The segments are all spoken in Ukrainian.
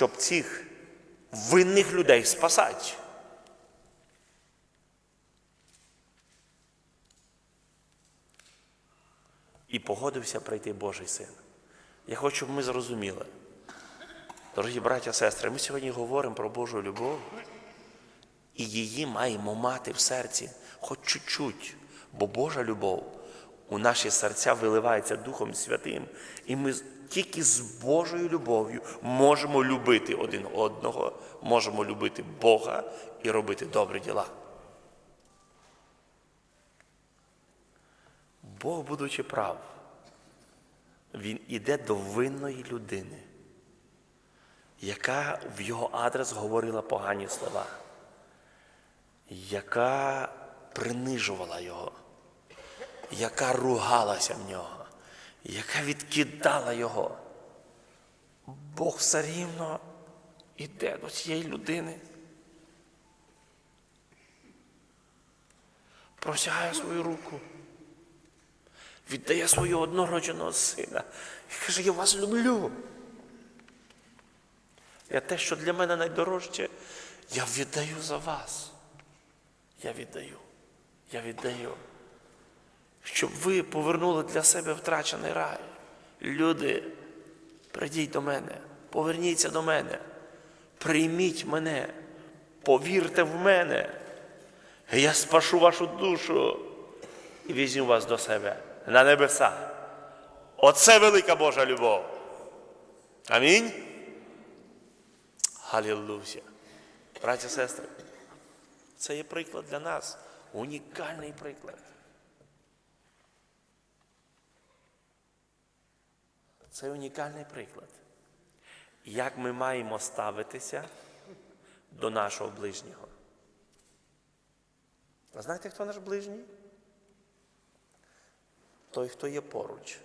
щоб цих винних людей спасати. І погодився прийти Божий син. Я хочу, щоб ми зрозуміли. Дорогі браття, сестри, ми сьогодні говоримо про Божу любов, і її маємо мати в серці хоч чуть-чуть, бо Божа любов у наші серця виливається Духом Святим, і ми тільки з Божою любов'ю можемо любити один одного, можемо любити Бога і робити добрі діла. Бог, будучи прав, Він іде до винної людини, яка в його адрес говорила погані слова, яка принижувала його, яка ругалася в нього, яка відкидала його. Бог все рівно іде до цієї людини. Простягає свою руку віддає свого однородженого сина і каже, я вас люблю. Я те, що для мене найдорожче, я віддаю за вас. Я віддаю. Я віддаю. Щоб ви повернули для себе втрачений рай. Люди, прийдіть до мене, поверніться до мене, прийміть мене, повірте в мене. Я спашу вашу душу і візьму вас до себе на небеса. Оце велика Божа любов. Амінь. Халілуя. Браті і сестри, це є приклад для нас, унікальний приклад. Це унікальний приклад. Як ми маємо ставитися до нашого ближнього. А знаєте, хто наш ближній? той, хто є поруч.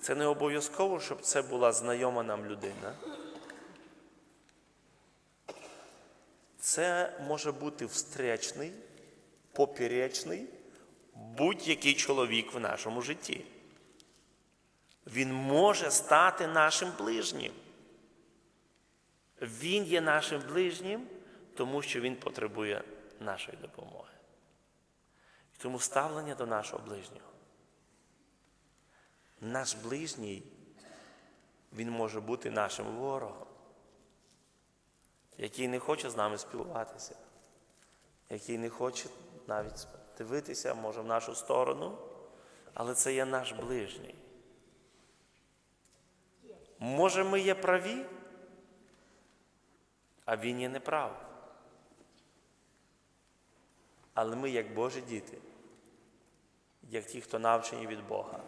Це не обов'язково, щоб це була знайома нам людина. Це може бути встречний, поперечний, будь-який чоловік в нашому житті. Він може стати нашим ближнім. Він є нашим ближнім, тому що він потребує нашої допомоги. Тому ставлення до нашого ближнього. Наш ближній, він може бути нашим ворогом, який не хоче з нами спілкуватися, який не хоче навіть дивитися, може, в нашу сторону, але це є наш ближній. Може, ми є праві, а він є неправ. Але ми, як Божі діти, як ті, хто навчені від Бога,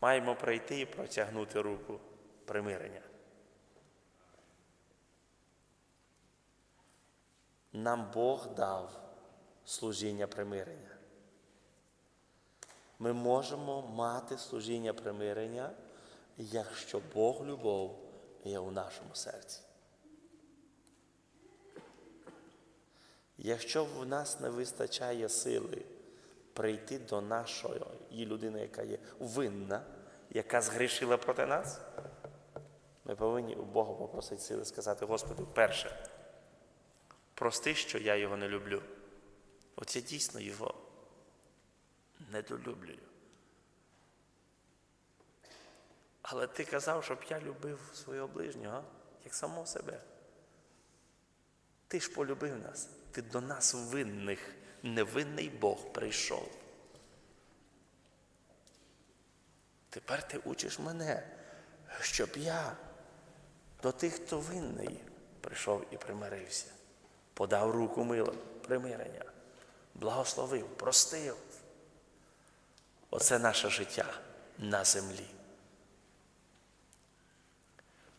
маємо прийти і протягнути руку примирення. Нам Бог дав служіння примирення. Ми можемо мати служіння примирення, якщо Бог любов є у нашому серці. Якщо в нас не вистачає сили прийти до нашої людини, яка є винна, яка згрішила проти нас, ми повинні у Бога попросити сили сказати, Господи, перше, прости, що я його не люблю. От я дійсно його недолюблюю. Але ти казав, щоб я любив свого ближнього, як самого себе. Ти ж полюбив нас, ти до нас винних, невинний Бог прийшов. Тепер ти учиш мене, щоб я до тих, хто винний, прийшов і примирився, подав руку милим, примирення, благословив, простив. Оце наше життя на землі.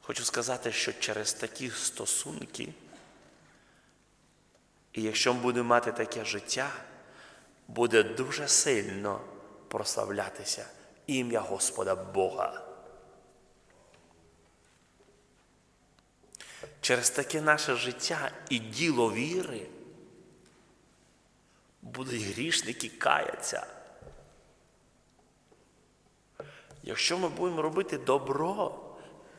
Хочу сказати, що через такі стосунки. І якщо ми будемо мати таке життя, буде дуже сильно прославлятися ім'я Господа Бога. Через таке наше життя і діло віри будуть грішники каяться. Якщо ми будемо робити добро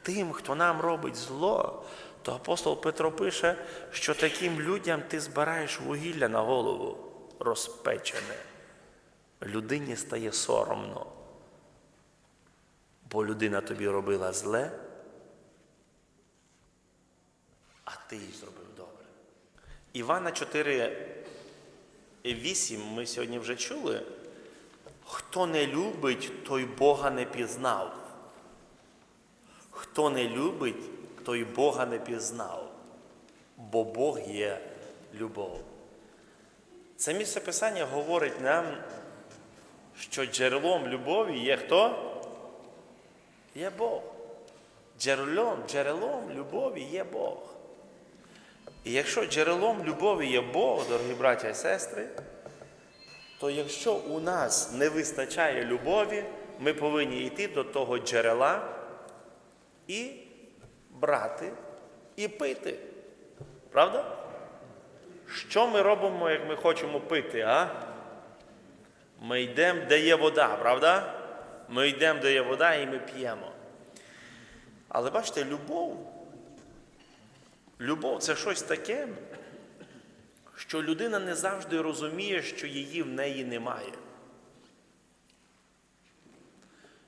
тим, хто нам робить зло, то апостол Петро пише, що таким людям ти збираєш вугілля на голову розпечене. Людині стає соромно, бо людина тобі робила зле, а ти їй зробив добре. Івана 4, 8 ми сьогодні вже чули. Хто не любить, той Бога не пізнав. Хто не любить, той Бога не пізнав, бо Бог є любов. Це місце Писання говорить нам, що джерелом любові є хто? Є Бог. Джерелом, джерелом любові є Бог. І якщо джерелом любові є Бог, дорогі браття і сестри, то якщо у нас не вистачає любові, ми повинні йти до того джерела і брати, і пити. Правда? Що ми робимо, як ми хочемо пити, а? Ми йдемо, де є вода, правда? Ми йдемо, де є вода, і ми п'ємо. Але бачите, любов, любов це щось таке, що людина не завжди розуміє, що її в неї немає.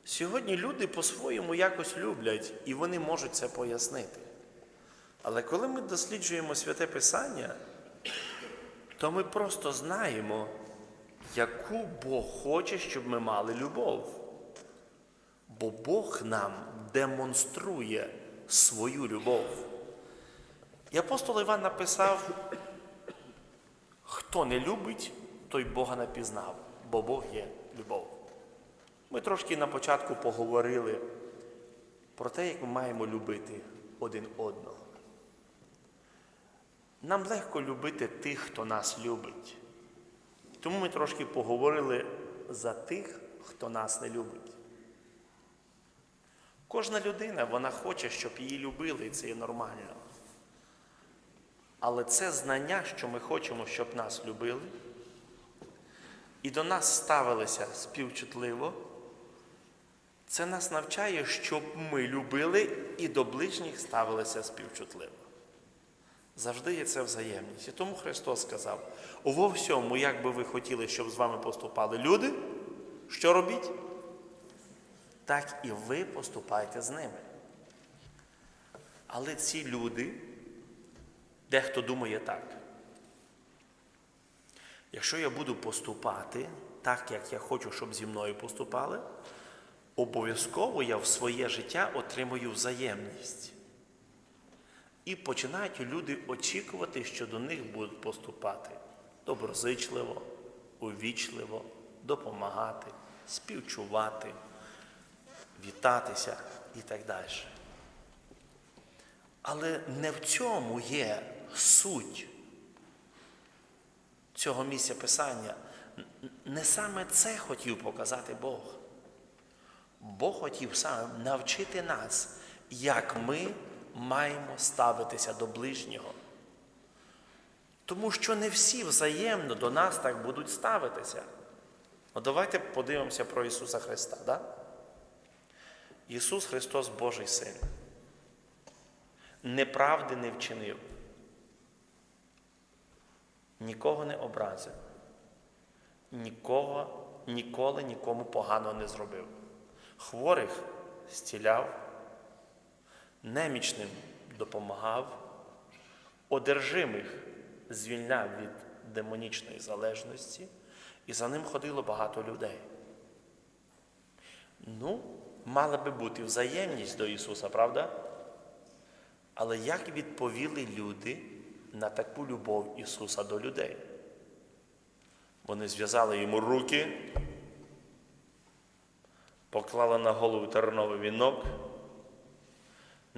Сьогодні люди по-своєму якось люблять, і вони можуть це пояснити. Але коли ми досліджуємо святе Писання, то ми просто знаємо, яку Бог хоче, щоб ми мали любов. Бо Бог нам демонструє свою любов. І апостол Іван написав, хто не любить, той Бога не пізнав, бо Бог є любов. Ми трошки на початку поговорили про те, як ми маємо любити один одного. Нам легко любити тих, хто нас любить. Тому ми трошки поговорили за тих, хто нас не любить. Кожна людина вона хоче, щоб її любили, і це є нормально. Але це знання, що ми хочемо, щоб нас любили, і до нас ставилися співчутливо, це нас навчає, щоб ми любили і до ближніх ставилися співчутливо. Завжди є це взаємність. І тому Христос сказав: у всьому, як би ви хотіли, щоб з вами поступали люди, що робіть? Так і ви поступайте з ними. Але ці люди, дехто думає так. Якщо я буду поступати так, як я хочу, щоб зі мною поступали, обов'язково я в своє життя отримую взаємність. І починають люди очікувати, що до них будуть поступати доброзичливо, увічливо, допомагати, співчувати, вітатися і так далі. Але не в цьому є суть цього місця Писання. Не саме це хотів показати Бог. Бог хотів саме навчити нас, як ми маємо ставитися до ближнього. Тому що не всі взаємно до нас так будуть ставитися. Ну, давайте подивимося про Ісуса Христа. Да? Ісус Христос Божий Син. Неправди не вчинив. Нікого не образив. Нікого, ніколи нікому погано не зробив. Хворих зціляв немічним допомагав, одержимих звільняв від демонічної залежності, і за ним ходило багато людей. Ну, мала би бути взаємність до Ісуса, правда? Але як відповіли люди на таку любов Ісуса до людей? Вони зв'язали йому руки, поклали на голову терновий вінок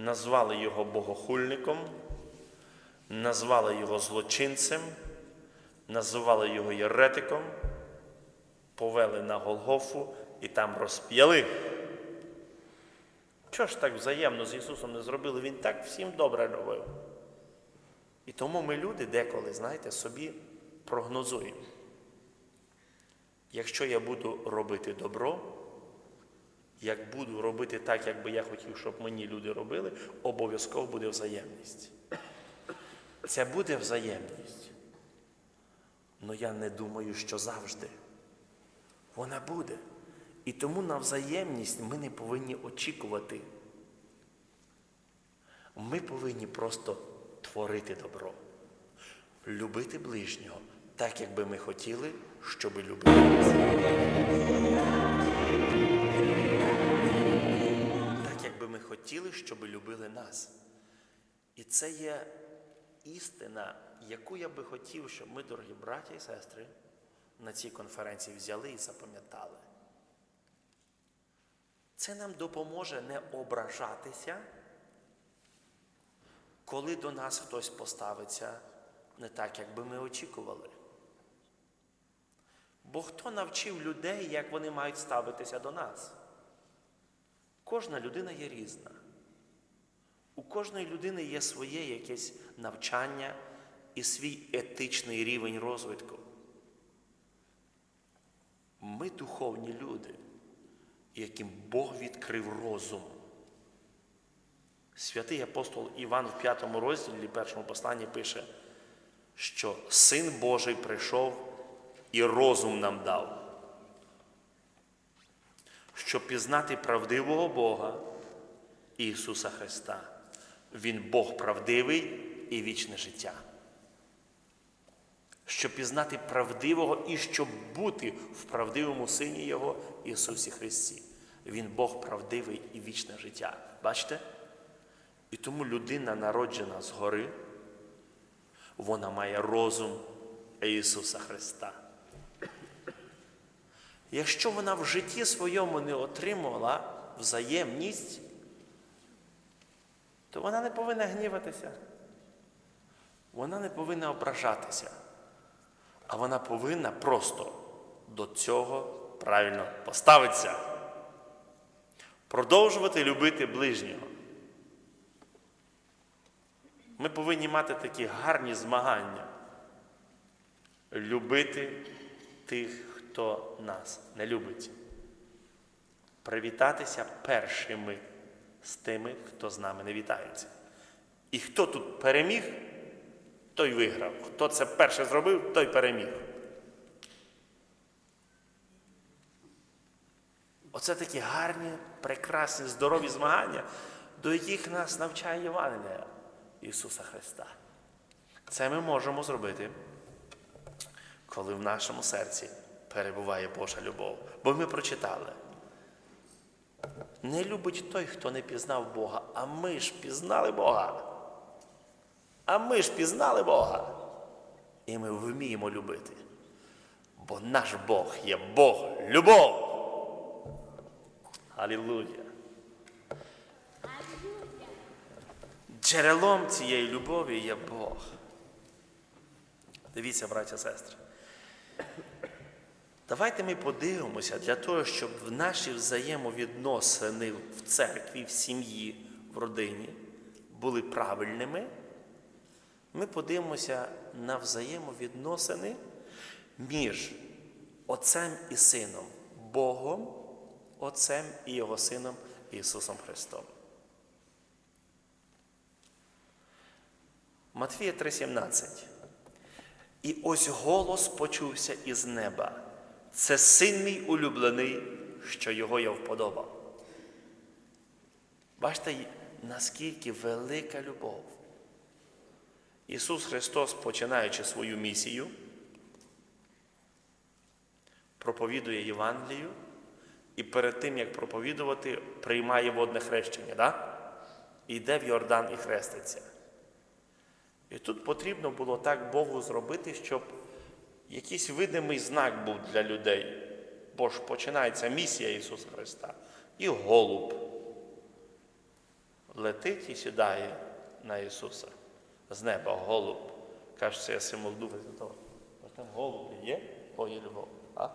назвали його богохульником, назвали його злочинцем, називали його єретиком, повели на Голгофу і там розп'яли. Чого ж так взаємно з Ісусом не зробили? Він так всім добре робив. І тому ми люди деколи, знаєте, собі прогнозуємо. Якщо я буду робити добро, як буду робити так, як би я хотів, щоб мені люди робили, обов'язково буде взаємність. Це буде взаємність. Але я не думаю, що завжди. Вона буде. І тому на взаємність ми не повинні очікувати. Ми повинні просто творити добро, любити ближнього, так, як би ми хотіли, щоб любили нас. Так, як би ми хотіли, щоб любили нас. І це є істина, яку я би хотів, щоб ми, дорогі браття і сестри, на цій конференції взяли і запам'ятали. Це нам допоможе не ображатися, коли до нас хтось поставиться не так, як би ми очікували. Бо хто навчив людей, як вони мають ставитися до нас? Кожна людина є різна. У кожної людини є своє якесь навчання і свій етичний рівень розвитку. Ми духовні люди, яким Бог відкрив розум. Святий апостол Іван в п'ятому розділі першому посланні пише, що Син Божий прийшов і розум нам дав, щоб пізнати правдивого Бога Ісуса Христа. Він Бог правдивий і вічне життя. Щоб пізнати правдивого і щоб бути в правдивому Сині Його Ісусі Христі. Він Бог правдивий і вічне життя. Бачите? І тому людина, народжена згори, вона має розум Ісуса Христа. Якщо вона в житті своєму не отримувала взаємність, то вона не повинна гніватися. Вона не повинна ображатися. А вона повинна просто до цього правильно поставитися. Продовжувати любити ближнього. Ми повинні мати такі гарні змагання. Любити тих, хто нас не любить. Привітатися першими з тими, хто з нами не вітається. І хто тут переміг, той виграв. Хто це перше зробив, той переміг. Оце такі гарні, прекрасні, здорові змагання, до яких нас навчає Євангелія Ісуса Христа. Це ми можемо зробити, коли в нашому серці перебуває Божа любов. Бо ми прочитали. Не любить той, хто не пізнав Бога, а ми ж пізнали Бога. А ми ж пізнали Бога. І ми вміємо любити. Бо наш Бог є Бог любов. Алілуя. Джерелом цієї любові є Бог. Дивіться, браття сестри. Давайте ми подивимося для того, щоб в наші взаємовідносини в церкві, в сім'ї, в родині були правильними. Ми подивимося на взаємовідносини між Отцем і Сином, Богом, Отцем і Його Сином Ісусом Христом. Матфія 3,17. І ось голос почувся із неба. Це син мій улюблений, що його я вподобав. Бачите, наскільки велика любов. Ісус Христос, починаючи свою місію, проповідує Євангелію і перед тим, як проповідувати, приймає водне хрещення, да? і йде в Йордан і хреститься. І тут потрібно було так Богу зробити, щоб якийсь видимий знак був для людей. Бо ж починається місія Ісуса Христа. І голуб летить і сідає на Ісуса. З неба голуб. Каже, це символ Духа Святого. Там голуб є, Божа любов. А?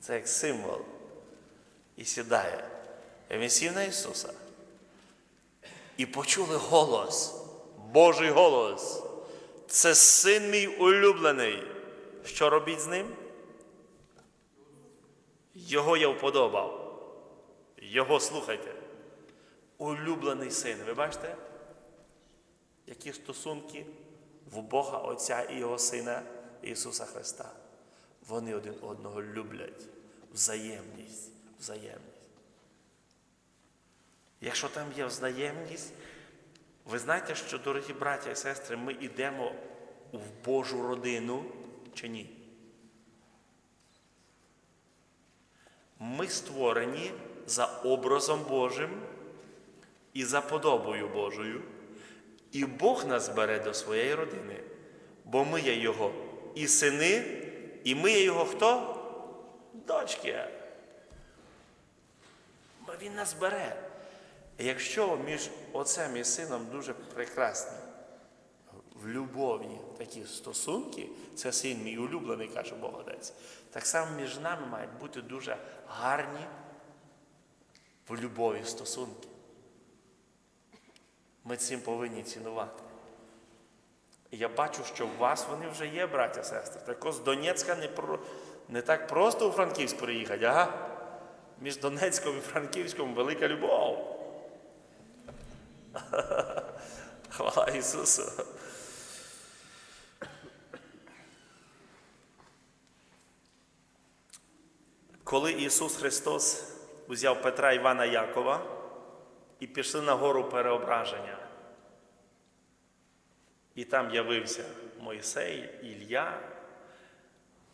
Це як символ. І сідає. І він сів на Ісуса. І почули голос. Божий голос. Це син мій улюблений. Що робіть з ним? Його я вподобав. Його слухайте. Улюблений син. Ви бачите? Які стосунки в Бога Отця і Його Сина Ісуса Христа. Вони один одного люблять. Взаємність. Взаємність. Якщо там є взаємність, ви знаєте, що, дорогі браття і сестри, ми йдемо в Божу родину чи ні? Ми створені за образом Божим і за подобою Божою. І Бог нас бере до своєї родини, бо ми є Його і сини, і ми є Його хто? Дочки. Бо Він нас бере. Якщо між отцем і сином дуже прекрасні, в любові такі стосунки, це син мій улюблений, каже Бог Отець, так само між нами мають бути дуже гарні в любові стосунки. Ми цим повинні цінувати. Я бачу, що у вас вони вже є, браття сестри. Так з Донецька не, про... не так просто у Франківськ приїхати, ага. Між Донецьком і Франківськом велика любов. Хвала Ісусу. Коли Ісус Христос узяв Петра Івана Якова і пішли на гору переображення, і там явився Мойсей, Ілля,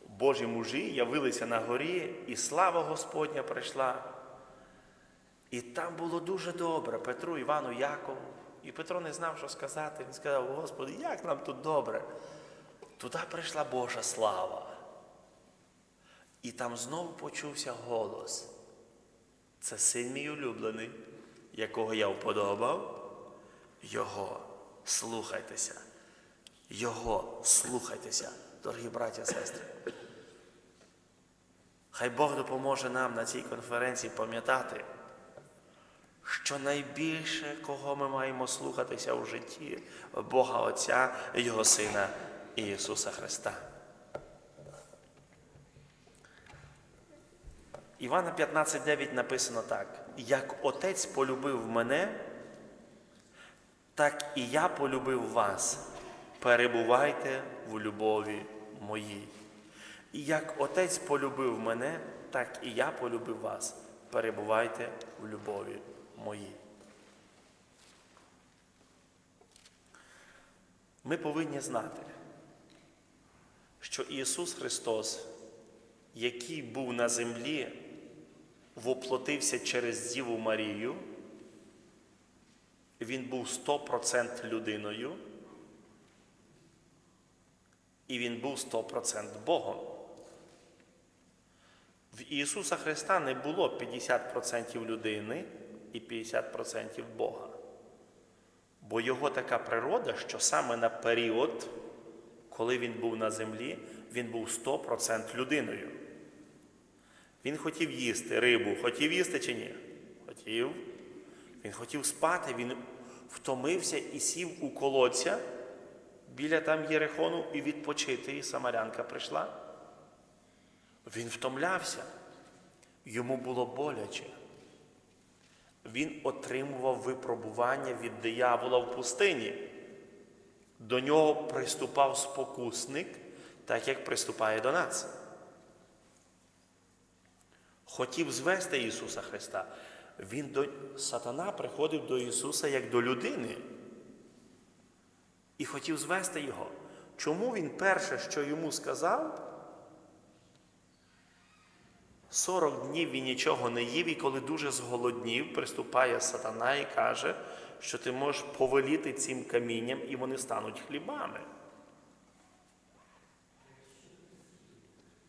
Божі мужі явилися на горі, і слава Господня прийшла. І там було дуже добре Петру, Івану, Якову. І Петро не знав, що сказати. Він сказав, Господи, як нам тут добре? Туди прийшла Божа слава. І там знову почувся голос. Це син мій улюблений, якого я вподобав. Його слухайтеся. Його слухайтеся, дорогі браті і сестри. Хай Бог допоможе нам на цій конференції пам'ятати, що найбільше, кого ми маємо слухатися у житті Бога Отця, Його Сина Ісуса Христа. Івана 15,9 написано так: як Отець полюбив мене, так і я полюбив вас. Перебувайте в любові моїй. І як Отець полюбив мене, так і я полюбив вас. Перебувайте в любові моїй. Ми повинні знати, що Ісус Христос, який був на землі, воплотився через Діву Марію, Він був 100% людиною, і Він був 100% Богом. В Ісуса Христа не було 50% людини і 50% Бога. Бо Його така природа, що саме на період, коли Він був на землі, Він був 100% людиною. Він хотів їсти рибу, хотів їсти чи ні? Хотів. Він хотів спати, він втомився і сів у колодця біля там Єрихону і відпочити, і Самарянка прийшла. Він втомлявся, йому було боляче. Він отримував випробування від диявола в пустині. До нього приступав спокусник, так як приступає до нас. Хотів звести Ісуса Христа. Він до сатана приходив до Ісуса як до людини і хотів звести Його. Чому він перше, що йому сказав? 40 днів він нічого не їв, і коли дуже зголоднів, приступає сатана і каже, що ти можеш повеліти цим камінням, і вони стануть хлібами.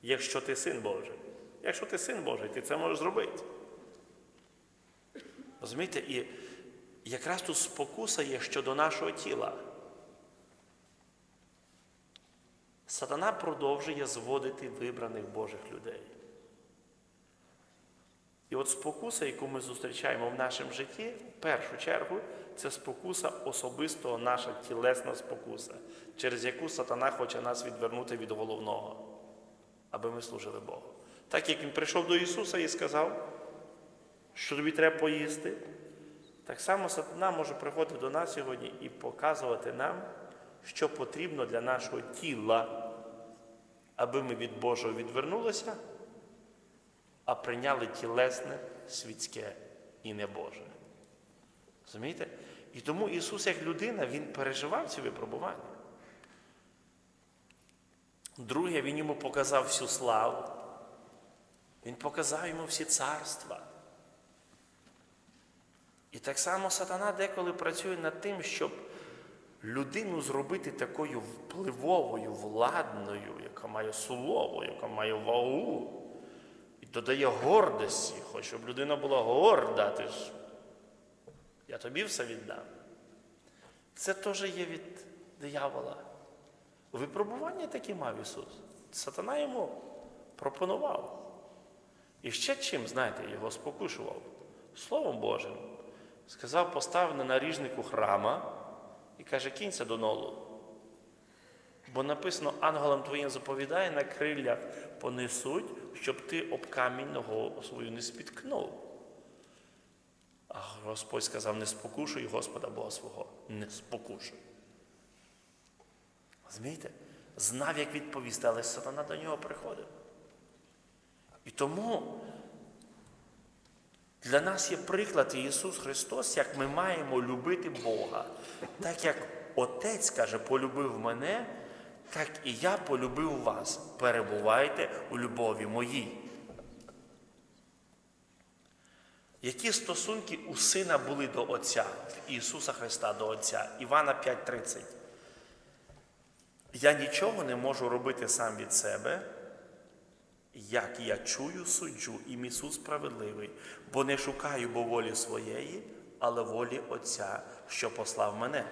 Якщо ти син Божий. Якщо ти син Божий, ти це можеш зробити. Розумієте, і якраз тут спокуса є щодо нашого тіла. Сатана продовжує зводити вибраних Божих людей. І от спокуса, яку ми зустрічаємо в нашому житті, в першу чергу, це спокуса особистого наша тілесна спокуса, через яку сатана хоче нас відвернути від головного, аби ми служили Богу. Так як він прийшов до Ісуса і сказав, що тобі треба поїсти. Так само сатана може приходити до нас сьогодні і показувати нам, що потрібно для нашого тіла, аби ми від Божого відвернулися, а прийняли тілесне, світське і не Боже. Розумієте? І тому Ісус, як людина, Він переживав ці випробування. Друге, Він йому показав всю славу. Він показав йому всі царства. І так само сатана деколи працює над тим, щоб людину зробити такою впливовою, владною, яка має слово, яка має вагу. Додає гордості, хоч щоб людина була горда, ти ж я тобі все віддам. Це теж є від диявола. Випробування такі мав Ісус. Сатана йому пропонував. І ще чим, знаєте, його спокушував? Словом Божим. Сказав, постав на наріжнику храма і каже, кінься до нолу. Бо написано, ангелам твоїм заповідає, на криллях понесуть, щоб ти об камінь ногу свою не спіткнув. А Господь сказав, не спокушуй Господа Бога свого, не спокушуй. Розумієте? Знав, як відповісти, але сатана до нього приходив. І тому для нас є приклад Ісус Христос, як ми маємо любити Бога. Так як Отець каже, полюбив мене, так і я полюбив вас. Перебувайте у любові моїй. Які стосунки у сина були до Отця, Ісуса Христа до Отця? Івана 5:30. Я нічого не можу робити сам від себе, як я чую, суджу, і мій суд справедливий, бо не шукаю бо волі своєї, але волі Отця, що послав мене.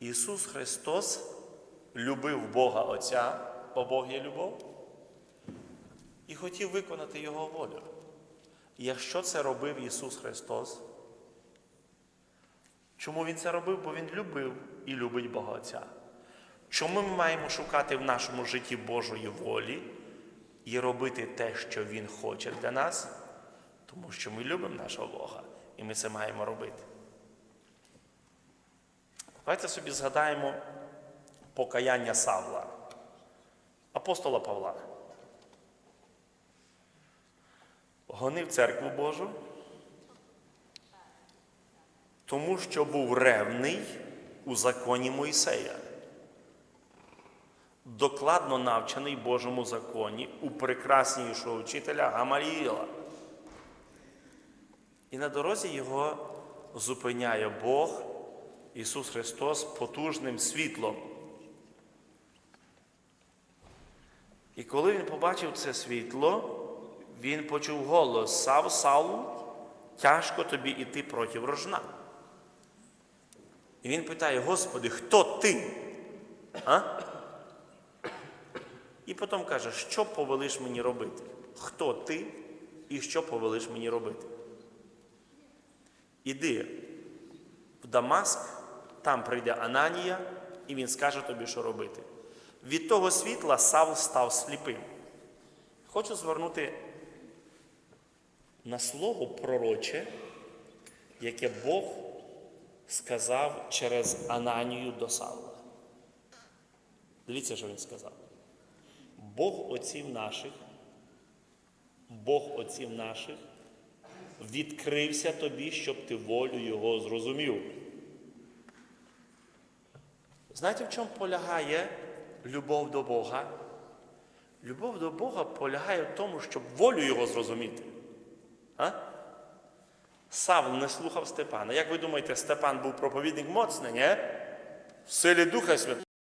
Ісус Христос любив Бога Отця, бо Бог є любов, і хотів виконати Його волю. І якщо це робив Ісус Христос, чому Він це робив? Бо Він любив і любить Бога Отця. Чому ми маємо шукати в нашому житті Божої волі і робити те, що Він хоче для нас? Тому що ми любимо нашого Бога, і ми це маємо робити. Давайте собі згадаємо покаяння Савла, апостола Павла. Гонив церкву Божу, тому що був ревний у законі Мойсея докладно навчений Божому законі у прекраснішого вчителя Гамаліїла. І на дорозі його зупиняє Бог, Ісус Христос, потужним світлом. І коли він побачив це світло, він почув голос Сав, Саул, тяжко тобі іти проти рожна. І він питає, Господи, хто ти? А? І потім каже, що повелиш мені робити? Хто ти і що повелиш мені робити? Іди в Дамаск, там прийде Ананія, і він скаже тобі, що робити. Від того світла Савл став сліпим. Хочу звернути на слово пророче, яке Бог сказав через Ананію до Савла. Дивіться, що він сказав. Бог отців наших, Бог отців наших відкрився тобі, щоб ти волю Його зрозумів. Знаєте, в чому полягає любов до Бога? Любов до Бога полягає в тому, щоб волю Його зрозуміти. А? Савл не слухав Степана. Як ви думаєте, Степан був проповідник моцний, ні? В силі Духа Святого.